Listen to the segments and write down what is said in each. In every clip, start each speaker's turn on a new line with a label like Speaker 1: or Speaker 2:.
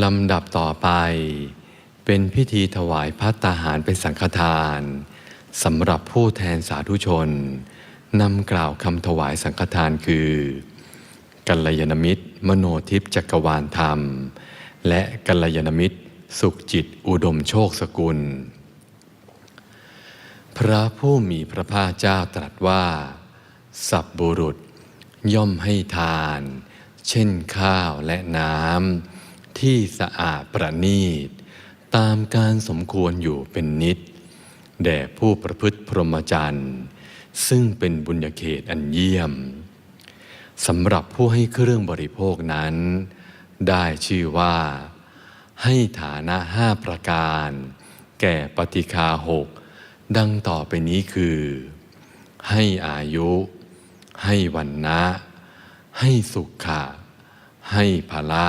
Speaker 1: ลำดับต่อไป เป็นพิธีถวายพัตตาหารเป็นสังฆทานสำหรับผู้แทนสาธุชนนำกล่าวคำถวายสังฆทานคือกัลยาณมิตร มโนทิพจักรวาลธรรม และกัลยาณมิตร สุขจิตอุดมโชคสกุล พระผู้มีพระภาคเจ้าตรัสว่า สับบุรุษย่อมให้ทาน เช่นข้าวและน้ำ ที่สะอาดประณีต ตามการสมควรอยู่เป็นนิด แด่ผู้ประพฤติพรหมจรรย์ ซึ่งเป็นบุญญาเขตอันเยี่ยมสำหรับผู้ให้เครื่องบริโภคนั้น ได้ชื่อว่า ให้ฐานะห้าประการ แก่ปฏิคาหกดังต่อไปนี้คือ ให้อายุ ให้วันนะ ให้สุขะ ให้ภละ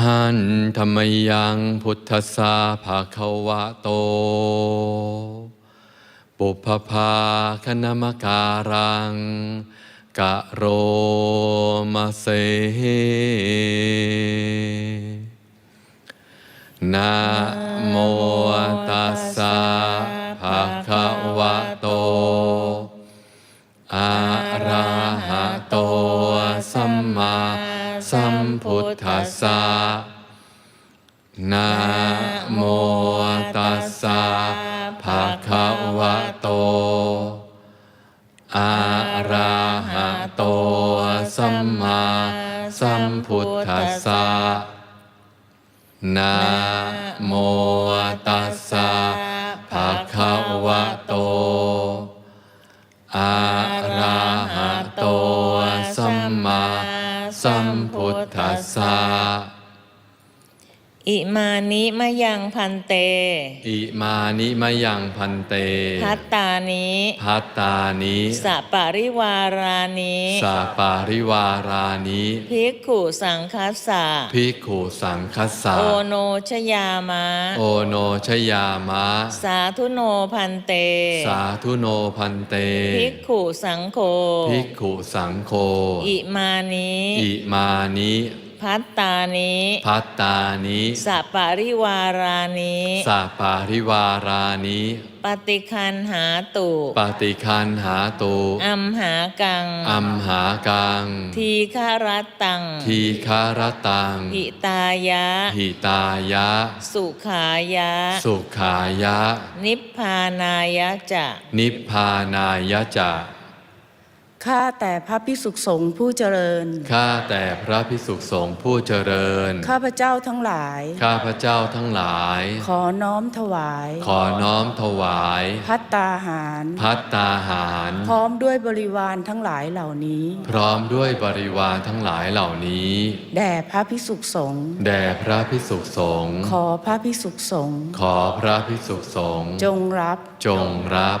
Speaker 1: หันธรรมยังพุทธสาภาคะวะโต ปุพพาคณมการัง กะโรมาเซนะโมตัสสะ
Speaker 2: เต
Speaker 1: อิมานิมะยังพันเต
Speaker 2: พัตตานิ
Speaker 1: พัตตานิ
Speaker 2: สะปริวารานิ
Speaker 1: สาปาริวารานิ
Speaker 2: ภิกขุสังคัสสะ
Speaker 1: ภิกขุสังคัสสะ
Speaker 2: โอโนชยามะ
Speaker 1: โอโนชยามะ
Speaker 2: สาธุโนพันเต
Speaker 1: สาธุโนพันเต
Speaker 2: ภิกขุสังโฆ
Speaker 1: ภิกขุสังโฆ
Speaker 2: อิมานิ
Speaker 1: อิมานิ
Speaker 2: พัตตานิ
Speaker 1: พัตตานิ
Speaker 2: สะปริวารานิ
Speaker 1: สาปาริวารานิ
Speaker 2: ปฏิคันหาตุ
Speaker 1: ปฏิคันหาตุ
Speaker 2: อัมหากัง
Speaker 1: อัมหากัง
Speaker 2: ทีฆารตัง
Speaker 1: ทีคารตัง
Speaker 2: หิตายะ
Speaker 1: หิตายะ
Speaker 2: สุขายะ
Speaker 1: สุขายะ
Speaker 2: นิพพานายะจะ
Speaker 1: นิพพานายะจะ
Speaker 3: ข้าแต่พระพิสุขสงฆ์ผู้เจริญ
Speaker 1: ข้าแต่พระพิสุสงฆ์ผู้เจริญ
Speaker 3: ข้าพเจ้าทั้งหลาย
Speaker 1: ข้าพระเจ้าทั้งหลาย
Speaker 3: ขอน้อมถวาย
Speaker 1: ขอน้อมถวาย
Speaker 3: พัตตาหาร
Speaker 1: พัตตาหาร
Speaker 3: พร้อมด้วยบริวารทั้งหลายเหล่านี้
Speaker 1: พร้อมด้วยบริวารทั้งหลายเหล่านี้
Speaker 3: แด่พระพิสุขสงฆ์
Speaker 1: แด่พระพิสุสงฆ์
Speaker 3: ขอพระพิสุขสงฆ์
Speaker 1: ขอพระพิสุสงฆ์
Speaker 3: จงรับ
Speaker 1: จงรับ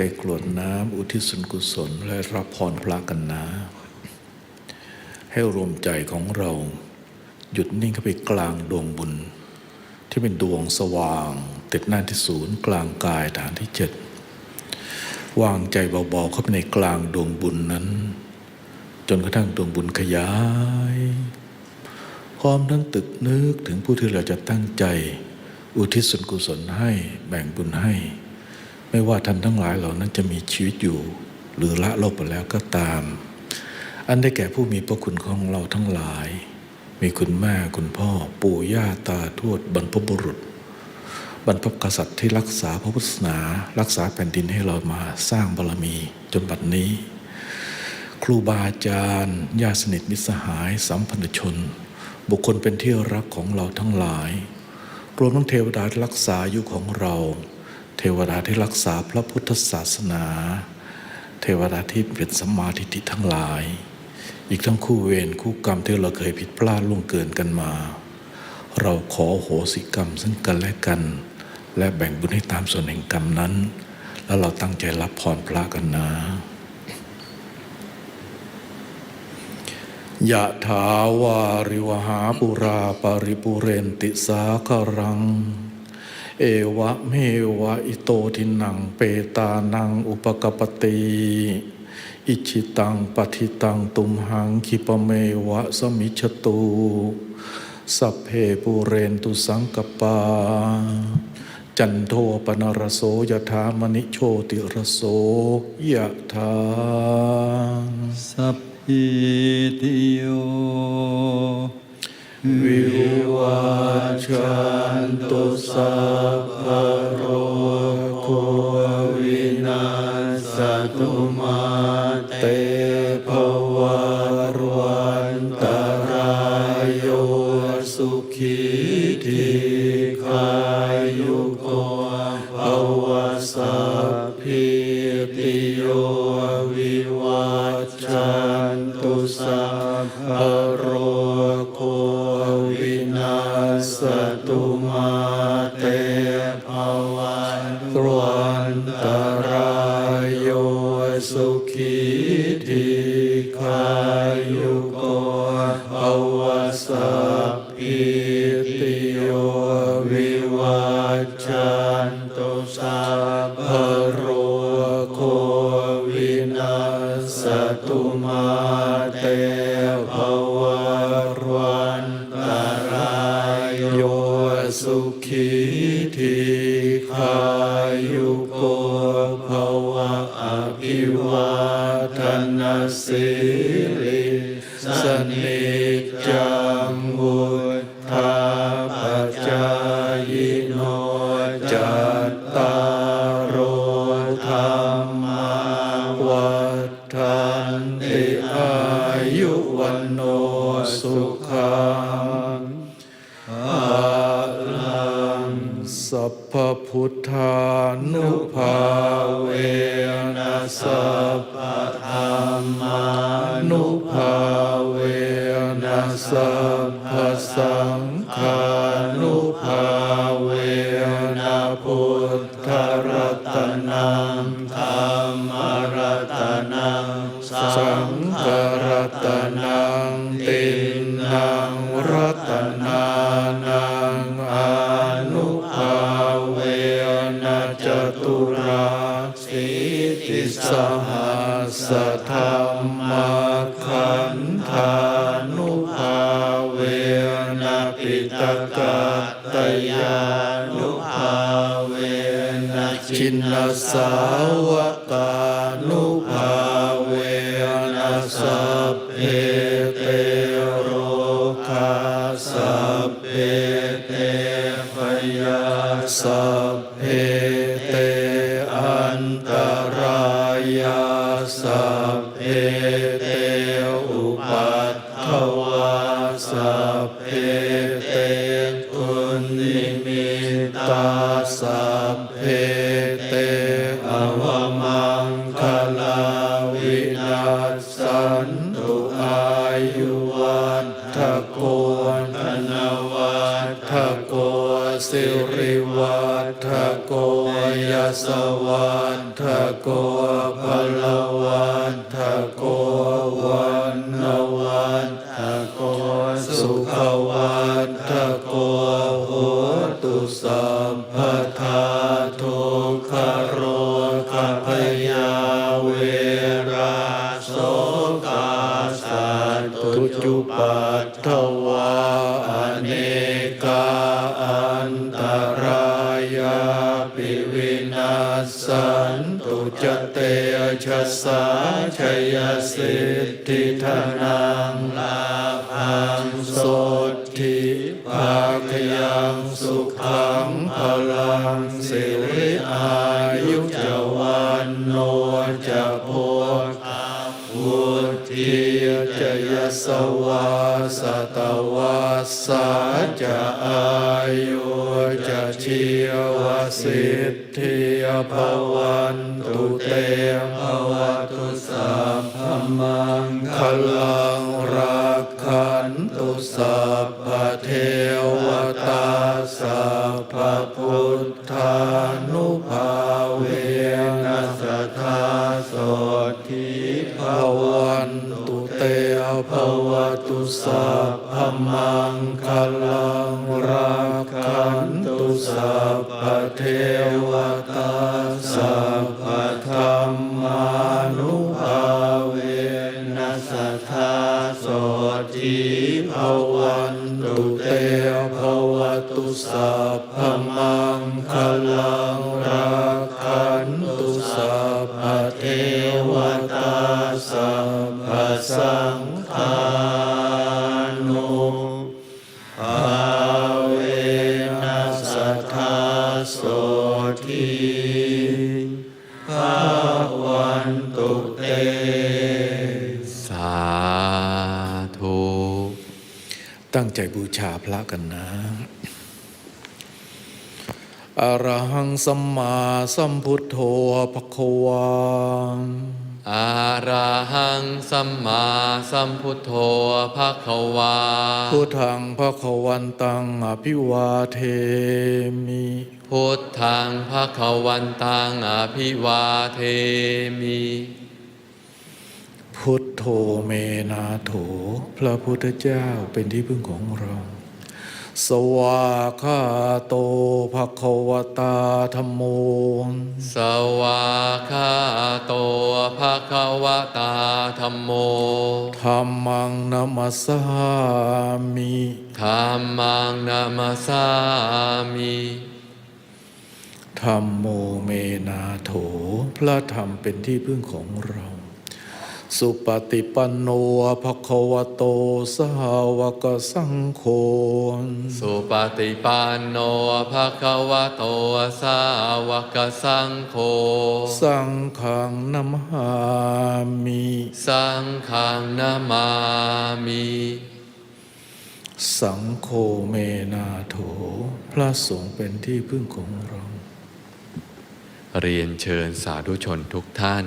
Speaker 4: ใจกรวดน้ำอุทิศส่วนกุศลและรับพรพระกันนะ ให้รวมใจของเรา หยุดนิ่งเข้าไปกลางดวงบุญ ที่เป็นดวงสว่าง ติดหน้าที่ศูนย์กลางกายฐานที่เจ็ดวางใจเบาๆเข้าไปในกลางดวงบุญนั้น จนกระทั่งดวงบุญขยายพร้อมทั้งตึกนึกถึงผู้ที่เราจะตั้งใจ อุทิศส่วนกุศลให้แบ่งบุญให้ ไม่ว่าท่านทั้งหลายเหล่านั้นจะมีชีวิตอยู่ หรือละโลกไปแล้วก็ตาม อันได้แก่ผู้มีพระคุณของเราทั้งหลาย มีคุณแม่คุณพ่อ ปู่ย่าตาทวดบรรพบุรุษ บรรพกษัตริย์ที่รักษาพระพุทธศาสนา รักษาแผ่นดินให้เรามาสร้างบารมีจนบัดนี้ ครูบาอาจารย์ญาติสนิทมิตรสหายสัมพันธชน บุคคลเป็นที่รักของเราทั้งหลายรวมทั้งเทวดาที่รักษาอายุของเรา เทวดาที่รักษาพระพุทธศาสนา เทวดาที่เป็นสมาทิฏฐิทั้งหลาย อีกทั้งคู่เวรคู่กรรมที่เราเคยผิดพลาดล่วงเกินกันมา เราขอโหสิกรรมซึ่งกันและกัน และแบ่งบุญให้ตามส่วนแห่งกรรมนั้น แล้วเราตั้งใจรับพรพระกันนะยะถาวาริวหาปุราปริปุเรนติสาครัง เอวะเมวะอิโตทินังเปตานังอุปกปปติอิชิตังปฏิตังตุมหังคิปเมวะสมิชตุสัพเพปุเรนตุสังกปา จันโทปนรโสยถามณิโชติรโสยะถา
Speaker 5: สัพพิติโย
Speaker 4: วิวัชันตุสัพพโรโควินาสตุมาเตภว รายโยสุขีทีขายุโกภวสัพพิติโยวิวัชันตุสัพพโรโควินาสตุมาเตภวรวันตรายโยสุขีทีขายุโก สิริสนิจจังวุธาปจายโนจัตตารโธรรมาวัฏันติอายุวันโนสุขังอาลังสัพพพุทธานุภาเวนะสัพ สาวกานุภาเวนะสัพเพเต สันตุอายุวัฏโกธนวัฏโกสิริวัฏโกยสวัฏโกพลวัฏโกวันนวัฏโกสุขวัฏโกโหตุสัพพทาทุกขโรคพยาเว ชยสิทธิธนังลาภังโสทิภาคยังสุขังพลังสิริอายุจวันโนจะโพวุทิจยสวาสตวาสาจะอายุจะชีวสิทธิภว พพุทธานุภาเวนัสธาโสทิภวันตุเตภวตุสัพพมังคลังรักขันตุสา ตั้งใจบูชาพระกันนะอรหังสัมมาสัมพุทโธภควา
Speaker 1: อาราหังสัมมาสัมพุทโธภะคะวา
Speaker 4: พุทธังภควันตังอภิวาเทมิ
Speaker 1: พุทธังภะคะวันตังอภิวาเทมิ
Speaker 4: พุทโธเมนาโถ พระพุทธเจ้าเป็นที่พึ่งของเรา สวากขาโตภควตาธรรมโม
Speaker 1: สวากขาโตภะคะวะตาธัมโม
Speaker 4: ธรรมังนัมสสามิ
Speaker 1: ธัมมังนามาสามิ
Speaker 4: ธรรมโมเมนาโถ พระธรรมเป็นที่พึ่งของเรา สุปฏิปันโนภควโตสาวกสังโฆ
Speaker 1: สุปฏิปันโนภะคะวะโตสาวกสังโฆ
Speaker 4: สังฆังนัมหามิ
Speaker 1: สังฆังนามามิ
Speaker 4: สังโฆเมนาโถ พระสงฆ์เป็นที่พึ่งของเรา
Speaker 1: เรียนเชิญสาธุชนทุกท่าน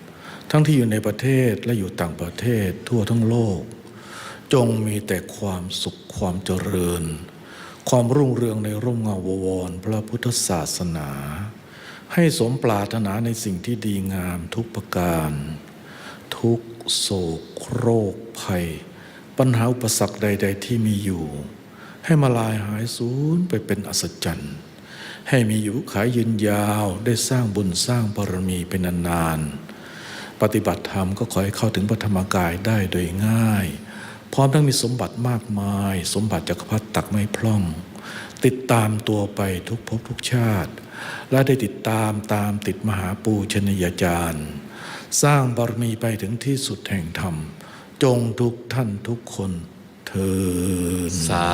Speaker 4: ทั้งที่อยู่ในประเทศและอยู่ต่างประเทศทั่วทั้งโลก จงมีแต่ความสุขความเจริญ ความรุ่งเรืองในร่มเงาววรพระพุทธศาสนา ให้สมปรารถนาในสิ่งที่ดีงามทุกประการ ทุกโศกโรคภัย ปัญหาอุปสรรคใด ๆ ที่มีอยู่ ให้มาลายหายสูญไปเป็นอัศจรรย์ให้มีอยู่ขายยืนยาวได้สร้างบุญสร้างบารมีเป็นนานๆ ปฏิบัติธรรมก็ขอให้เข้าถึงปฐมกายได้โดยง่าย พร้อมทั้งมีสมบัติมากมาย สมบัติจักรพรรดิตักไม่พร่อง ติดตามตัวไปทุกภพทุกชาติ และได้ติดตามตามติดมหาปูชนียาจารย์ สร้างบารมีไปถึงที่สุดแห่งธรรม จงทุกท่านทุกคนเทิน
Speaker 1: สา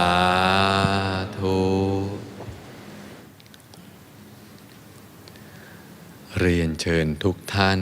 Speaker 1: ธุเรียนเชิญทุกท่าน